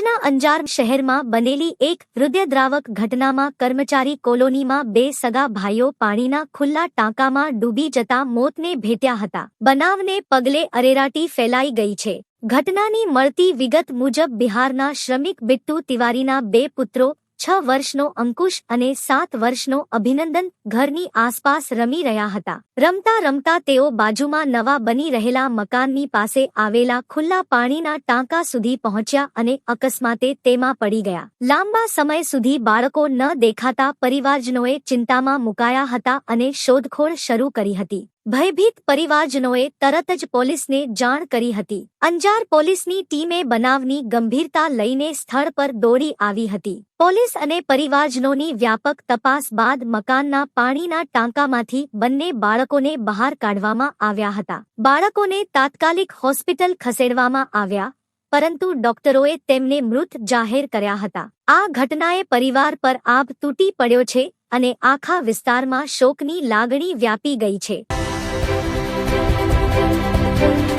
કચ્છના અંજાર શહેરમાં બનેલી એક હૃદયદ્રાવક ઘટનામાં કર્મચારી કોલોનીમાં બે સગા ભાઈઓ પાણીના ખુલ્લા ટાંકામાં ડૂબી જતા મોતને ભેટ્યા હતા. બનાવને પગલે અરેરાટી ફેલાઈ ગઈ છે. ઘટનાની મળતી વિગત મુજબ બિહારના શ્રમિક બિટ્ટુ તિવારીના બે પુત્રો છ વર્ષનો અંકુશ અને સાત વર્ષનો અભિનંદન ઘરની આસપાસ રમી રહ્યા હતા. રમતા રમતા તેઓ બાજુમાં નવા બની રહેલા મકાનની પાસે આવેલા ખુલ્લા પાણીના ટાંકા સુધી પહોંચ્યા અને અકસ્માતે તેમાં પડી ગયા. લાંબા સમય સુધી બાળકો ન દેખાતા પરિવારજનોએ ચિંતામાં મુકાયા હતા અને શોધખોળ શરૂ કરી હતી. ભયભીત પરિવારજનોએ તરત જ પોલીસને જાણ કરી હતી. અંજાર પોલીસની ટીમે બનાવની ગંભીરતા લઈને સ્થળ પર દોડી આવી હતી. પોલીસ અને પરિવારજનોની વ્યાપક તપાસ બાદ મકાનના પાણીના ટાંકામાંથી બંને બાળકોને બહાર કાઢવામાં આવ્યા હતા. બાળકોને તાત્કાલિક હોસ્પિટલ ખસેડવામાં આવ્યા, પરંતુ ડોક્ટરોએ તેમને મૃત જાહેર કર્યા હતા. આ ઘટનાએ પરિવાર પર આભ તૂટી પડ્યો છે અને આખા વિસ્તારમાં શોકની લાગણી વ્યાપી ગઈ છે. Thank you.